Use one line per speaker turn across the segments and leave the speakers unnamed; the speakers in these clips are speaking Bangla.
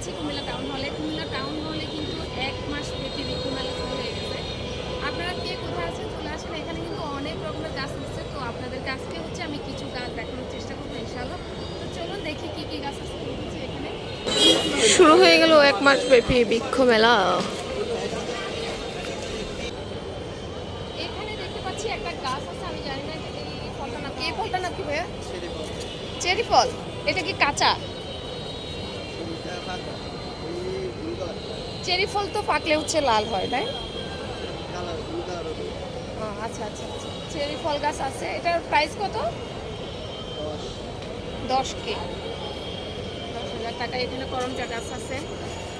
আছি কুমিল্লা টাউন হলে কুমিল্লা টাউন হলে কিন্তু এক মাস বৃক্ষ মেলা শুরু হয়ে গেছে। আপনারা কে কোথায় আছেন চলে আসেন। এখানে কিন্তু অনেক রকমের গাছ আছে। তো আপনাদের আজকে হচ্ছে আমি কিছু গাছ দেখানোর চেষ্টা করব ইনশাল্লাহ তো চলুন দেখি কি কি গাছ আছে এখানে।
শুরু হয়ে গেল এক মাস ব্যাপী বৃক্ষ মেলা।
এখানে দেখতে পাচ্ছি একটা গাছ আছে আমি জানি না এই ফলটা ফলটা কি। ভাইয়া? চেরি ফল। এটা কি কাঁচা? চেরি ফল তো পাকলে হচ্ছে লাল হয় তাই? আচ্ছা আচ্ছা আচ্ছা। চেরি ফল গাছ আছে। এটার প্রাইস কত? দশ কে। দশ হাজার টাকা। এখানে করমচা গাছ আছে।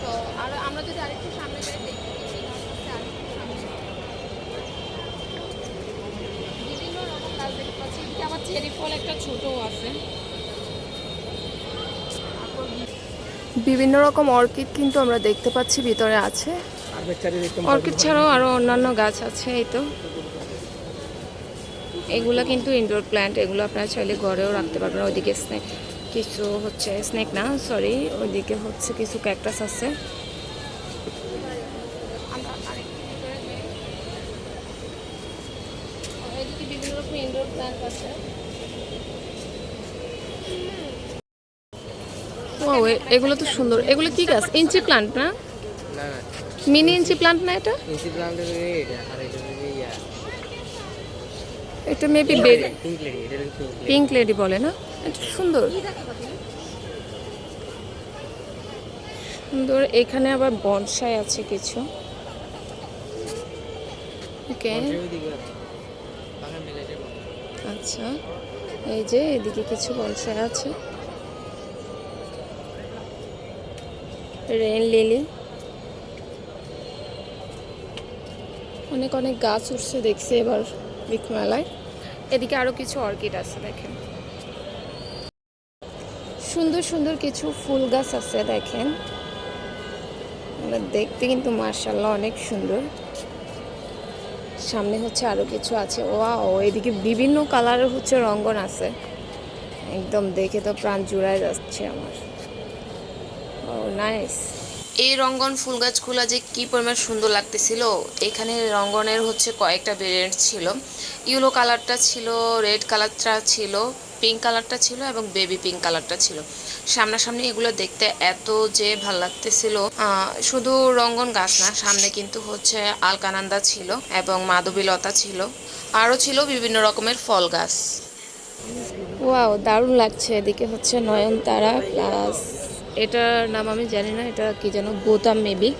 তো আর আমরা যদি আরেকটু সামনে যাই দেখি বিভিন্ন রকম গাছ দেখতে পাচ্ছি। এদিকে আবার চেরি ফল একটা ছোটও আছে।
বিভিন্ন রকম অর্কিড কিন্তু আমরা দেখতে পাচ্ছি ভিতরে আছে। অর্কিড ছাড়াও আরও অন্যান্য গাছ আছে এই তো। এগুলো কিন্তু ইনডোর প্ল্যান্ট এগুলো আপনারা চাইলে ঘরেও রাখতে পারবেন। ওইদিকে স্নেক কিছু হচ্ছে স্নেক না সরি ওইদিকে হচ্ছে কিছু ক্যাকটাস আছে।
বিভিন্ন রকম ইনডোর প্ল্যান্ট আছে।
ও এগুলো তো সুন্দর। এগুলো কি গাছ? ইঞ্চি প্ল্যান্ট না? মিনি ইঞ্চি প্ল্যান্ট না এটা?
এটা
মেবি
পিঙ্ক লেডি
বলে না? এটা সুন্দর। সুন্দর এখানে আবার বনসাই আছে কিছু। ওকে আচ্ছা এই যে এদিকে কিছু বনসাই আছে। Rain lily. অনেক অনেক গাছ উঠছে দেখছি এবার বৃক্ষ মেলায় এদিকে আরও কিছু অর্কিড আছে দেখেন। সুন্দর সুন্দর কিছু ফুল গাছ আছে দেখেন। দেখতে কিন্তু মার্শাল্লাহ অনেক সুন্দর। সামনে হচ্ছে আরও কিছু আছে। ও এদিকে বিভিন্ন কালারের হচ্ছে রঙ্গন আছে। একদম দেখে তো প্রাণ জুড়ায় যাচ্ছে আমার। ও নাইস এই রঙ্গন ফুল গাছগুলো যে কি পরিমাণ সুন্দর লাগতেছিল এখানে রঙ্গনের হচ্ছে কয়েকটা ভেরিয়েন্ট ছিল। ইয়েলো কালারটা ছিল রেড কালারটা ছিল পিঙ্ক কালারটা ছিল এবং বেবি পিঙ্ক কালারটা ছিল। সামনাসামনি এগুলো দেখতে এত যে ভালো লাগতেছিল শুধু রঙ্গন গাছ না সামনে কিন্তু হচ্ছে আলকানান্দা ছিল এবং মাধবীলতা ছিল। আরও ছিল বিভিন্ন রকমের ফল গাছ। ওয়াও দারুণ লাগছে। এদিকে হচ্ছে নয়নতারা প্লাস এটার নাম আমি জানি না, এটা কি যেন বোতাম মেবি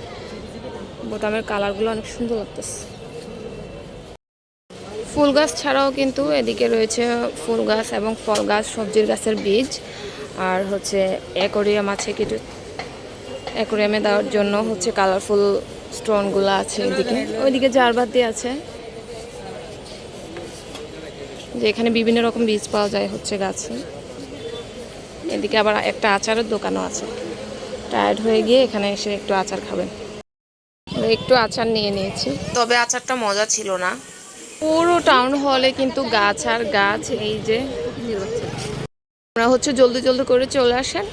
বোতামের কালারগুলো অনেক সুন্দর লাগতেছে। ফুল গাছ ছাড়াও কিন্তু এদিকে রয়েছে ফুল গাছ এবং ফল গাছ, সবজির গাছের বীজ। আর হচ্ছে অ্যাকোরিয়াম আছে কিছু। অ্যাকোরিয়ামে দেওয়ার জন্য হচ্ছে কালারফুল স্টোনগুলো আছে এদিকে। ওইদিকে জারবাতি আছে। যে এখানে বিভিন্ন রকম বীজ পাওয়া যায় হচ্ছে গাছে। এদিকে আবার একটা আচারের দোকানও আছে। টায়ার্ড হয়ে গিয়ে এখানে এসে একটু আচার খাবেন। একটু আচার নিয়ে নিয়েছি। তবে আচারটা মজা ছিল না। পুরো টাউন হলে কিন্তু গাছ আর গাছ এই যে আমরা হচ্ছে। জলদি জলদি করে চলে আসেন।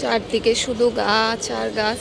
চারদিকে শুধু গাছ আর গাছ।